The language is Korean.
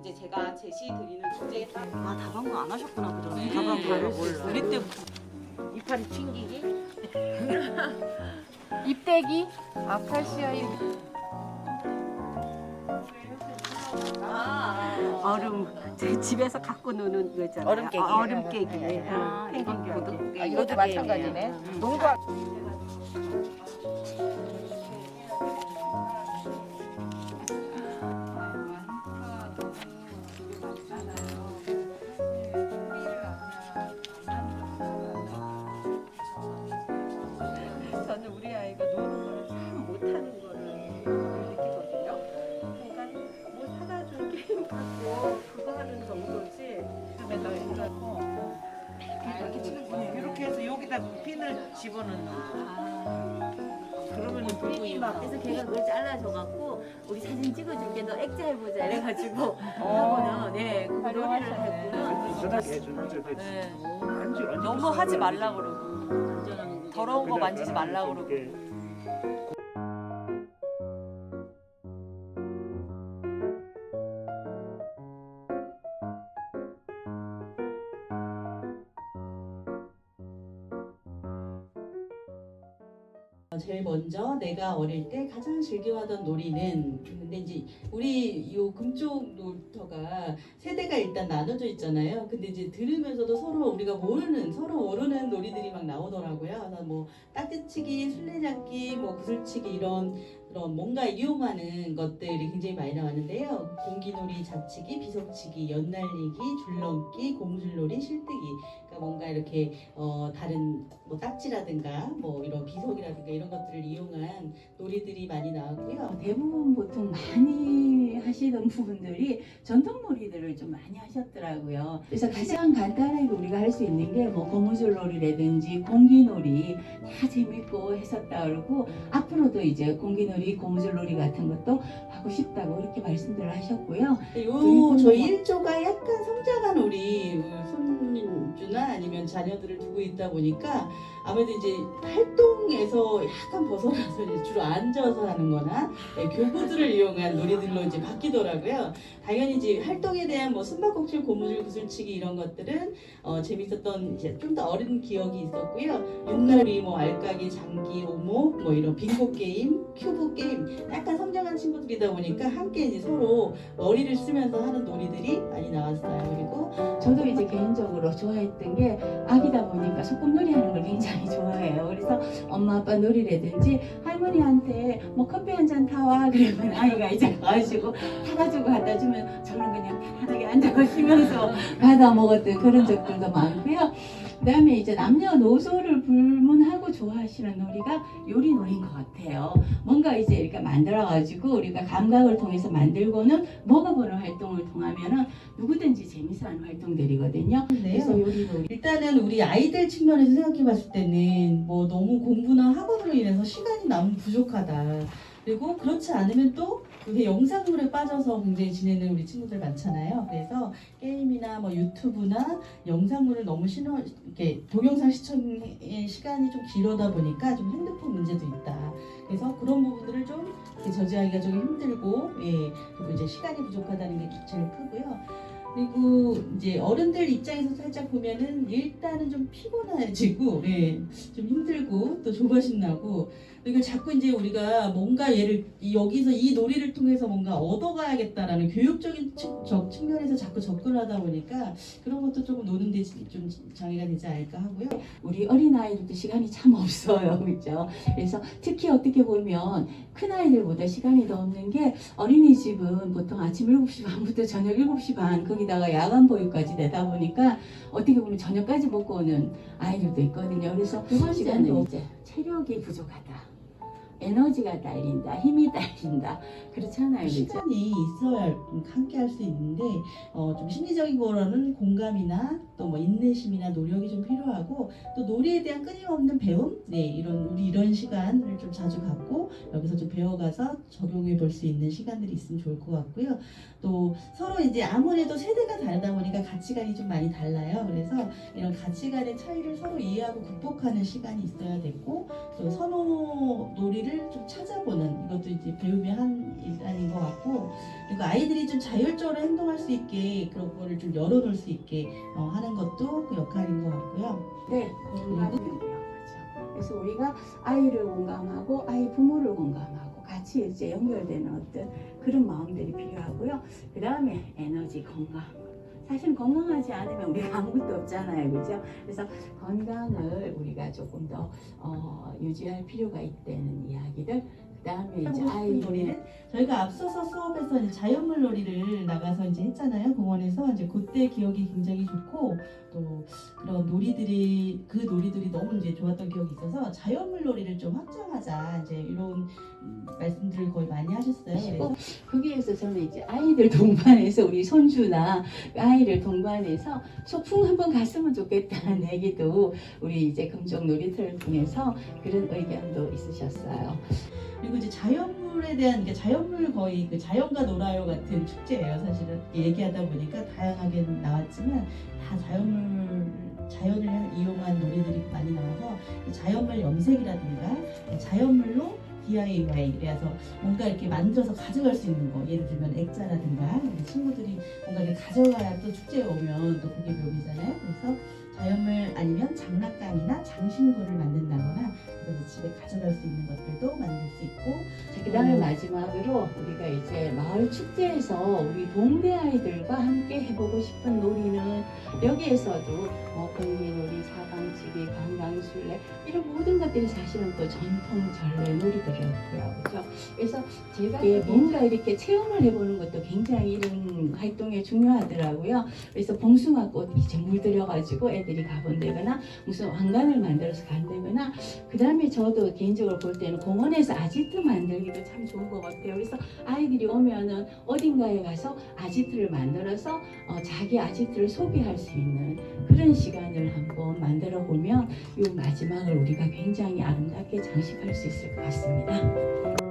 이제 제가 제시 드리는 주제에 따라 아 다방문 안 하셨구나 그전에. 네. 다방 다를 몰라. 우리 때부터. 이파리 튕기기? 입대기? 아카시아 잎 얼음. 제 집에서 갖고 노는 거 있잖아요. 얼음 깨기. 아, 얼음 깨기. 네. 아, 보드 아, 이것도 마찬가지네. 농구 이렇게 치는 거 이렇게 해서 여기다 핀을 집어넣는 아, 그러면 이막 그래서 걔가 그걸 잘라줘갖고 우리 사진 찍어줄게 너 액자 해보자 이래가지고 하고는 네 그거 놀이를 했구나 전화기 해주는 저 대치. 네. 완전 너무 하지 말라 그러고. 더러운 거 만지지 말라 그러고 제일 먼저 내가 어릴 때 가장 즐겨하던 놀이는 근데 이제 우리 요 금쪽 놀터가 세대가 일단 나눠져 있잖아요. 근데 이제 들으면서도 서로 우리가 모르는 서로 모르는 놀이들이 막 나오더라고요. 그래서 뭐 딱지치기, 술래잡기, 뭐 구슬치기 이런 그런 뭔가 이용하는 것들이 굉장히 많이 나왔는데요. 공기놀이, 잡치기, 비석치기, 연날리기, 줄넘기, 공줄놀이, 실뜨기. 그러니까 뭔가 이렇게 어, 다른 뭐 딱지라든가 뭐 이런 비석이라든가 이런 것들을 이용한 놀이들이 많이 나왔고요. 대부분 보통 많이 하시던 부분들이 전통 놀이들을 좀 많이 하셨더라고요. 그래서 가장 간단하게 우리가 할 수 있는 게 뭐 고무줄놀이라든지 공기놀이 다 재밌고 했었다 그러고 앞으로도 이제 공기놀이, 고무줄놀이 같은 것도 하고 싶다고 그렇게 말씀들을 하셨고요. 요 저희 뭐- 일조가 약간 성장한 우리 손주나 아니면 자녀들을 두고 있다 보니까 아무래도 이제 활동에서 약간 벗어나서 이제 주로 앉아서 하는 거나 네, 교구들을 이용한 놀이들로 이제 바뀌더라고요. 당연히 이제 활동에 대한 뭐 숨바꼭질, 고무줄, 구슬치기 이런 것들은 어, 재밌었던 이제 좀 더 어린 기억이 있었고요. 윷놀이, 뭐 알까기, 장기, 오목, 뭐 이런 빙고 게임, 큐브 게임 약간 성장한 친구들이다 보니까 함께 이제 서로 머리를 쓰면서 하는 놀이들이 많이 나왔어요. 그리고 저도 이제 개인적으로 좋아했던 게 아기다 보니까 소꿉놀이 하는 걸 굉장히 좋아해요. 그래서 엄마 아빠 놀이라든지 할머니한테 뭐 커피 한 잔 타와 그러면 아이가 이제 가가지고 타가지고 갖다 주면 저는 그냥 편안하게 앉아서 쉬면서 받아 먹었던 그런 적들도 많고요. 그 다음에 이제 남녀노소를 불문하고 좋아하시는 놀이가 요리 놀이인 것 같아요. 뭔가 이제 이렇게 만들어가지고 우리가 감각을 통해서 만들고는 먹어보는 활동을 통하면은 누구든지 재미있어하는 활동들이거든요. 그래서 요리 놀이. 일단은 우리 아이들 측면에서 생각해 봤을 때는 뭐 너무 공부나 학업으로 인해서 시간이 너무 부족하다. 그리고 그렇지 않으면 또 그게 영상물에 빠져서 굉장히 지내는 우리 친구들 많잖아요. 그래서 게임이나 뭐 유튜브나 영상물을 너무 신어 이렇게 동영상 시청의 시간이 좀 길어다 보니까 좀 핸드폰 문제도 있다. 그래서 그런 부분들을 좀 저지하기가 좀 힘들고 예 그리고 이제 시간이 부족하다는 게 제일 크고요. 그리고 이제 어른들 입장에서 살짝 보면은 일단은 좀 피곤해지고 예, 좀 힘들고 또 조바심 나고 이걸 자꾸 이제 우리가 뭔가 얘를 이- 여기서 이 놀이를 통해서 뭔가 얻어가야겠다라는 교육적인 측, 적- 측면에서 자꾸 접근하다 보니까 그런 것도 조금 노는 데 좀 장애가 되지 않을까 하고요. 우리 어린 아이들도 시간이 참 없어요. 그죠? 그래서 특히 어떻게 보면 큰 아이들보다 시간이 더 없는 게 어린이집은 보통 아침 7시 반부터 저녁 7시 반 거기 다가 야간 보육까지 되다 보니까 어떻게 보면 저녁까지 먹고 오는 아이들도 있거든요. 그래서 두 번째는 이제 체력이 부족하다. 에너지가 딸린다, 힘이 딸린다. 그렇잖아요, 그죠? 시간이 있어야 함께 할 수 있는데 어, 좀 심리적인 거로는 공감이나 또 뭐 인내심이나 노력이 좀 필요하고 또 놀이에 대한 끊임없는 배움? 네 이런 우리 이런 시간을 좀 자주 갖고 여기서 좀 배워가서 적용해 볼 수 있는 시간들이 있으면 좋을 것 같고요. 또 서로 이제 아무래도 세대가 다르다 보니까 가치관이 좀 많이 달라요. 그래서 이런 가치관의 차이를 서로 이해하고 극복하는 시간이 있어야 되고 또 선호 놀이를 좀 찾아보는 이것도 이제 배움의 한 일환인 것 같고 그리고 아이들이 좀 자율적으로 행동할 수 있게 그런 거를 좀 열어놓을 수 있게 어, 하는 것도 그 역할인 것 같고요. 네, 공감이요. 그렇죠. 그래서 우리가 아이를 공감하고 아이 부모를 공감하고 같이 이제 연결되는 어떤 그런 마음들이 필요하고요. 그 다음에 에너지 건강. 사실 건강하지 않으면 우리가 아무것도 없잖아요, 그죠? 그래서 건강을 우리가 조금 더 어, 유지할 필요가 있다는 이야기들. 그 다음에 이제 아이는 놀이는 저희가 앞서서 수업에서 이제 자연물 놀이를 나가서 이제 했잖아요. 공원에서 이제 그때 기억이 굉장히 좋고 또 그런 놀이들이 그 놀이들이 너무 이제 좋았던 기억이 있어서 자연물 놀이를 좀 확장하자 이제 이런 음, 말씀들을 거의 많이 하셨어요. 그래서 거기에서 저는 이제 아이들 동반해서 우리 손주나 아이를 동반해서 소풍 한번 갔으면 좋겠다는 얘기도 우리 이제 금쪽 놀이터를 통해서 그런 의견도 있으셨어요. 그리고 이제 자연물에 대한 게 자연물 거의 그 자연과 놀아요 같은 축제예요. 사실은 얘기하다 보니까 다양하게 나왔지만 다 자연물 자연을 이용한 놀이들이 많이 나와서 이 자연물 염색이라든가 자연물로 DIY 그래서 뭔가 이렇게 만들어서 가져갈 수 있는 거 예를 들면 액자라든가 친구들이 뭔가 이렇게 가져가야 또 축제에 오면 또 그게 묘미잖아요. 그래서 자연물 아니면 장난감이나 장신구를 만든다거나 집에 가져갈 수 있는 것들도 만들 수 있고 그 다음에 음. 마지막으로 우리가 이제 마을 축제에서 우리 동네 아이들과 함께 해보고 싶은 놀이는 여기에서도 뭐 공기놀이, 사방치기, 관광술래 이런 모든 것들이 사실은 또 전통 전래 놀이들이었고요. 그렇죠? 그래서 제가 예, 뭔가 이렇게 체험을 해보는 것도 굉장히 이런 활동에 중요하더라고요. 그래서 봉숭아꽃 이제 물들여가지고 애들이 가본다거나 무슨 왕관을 만들어서 간다거나 그 다음에 저도 개인적으로 볼 때는 공원에서 아지트 만들기도 참 좋은 것 같아요. 그래서 아이들이 오면은 어딘가에 가서 아지트를 만들어서 어, 자기 아지트를 소개할 수 있는 그런 시간을 한번 만들어 보면 이 마지막을 우리가 굉장히 아름답게 장식할 수 있을 것 같습니다.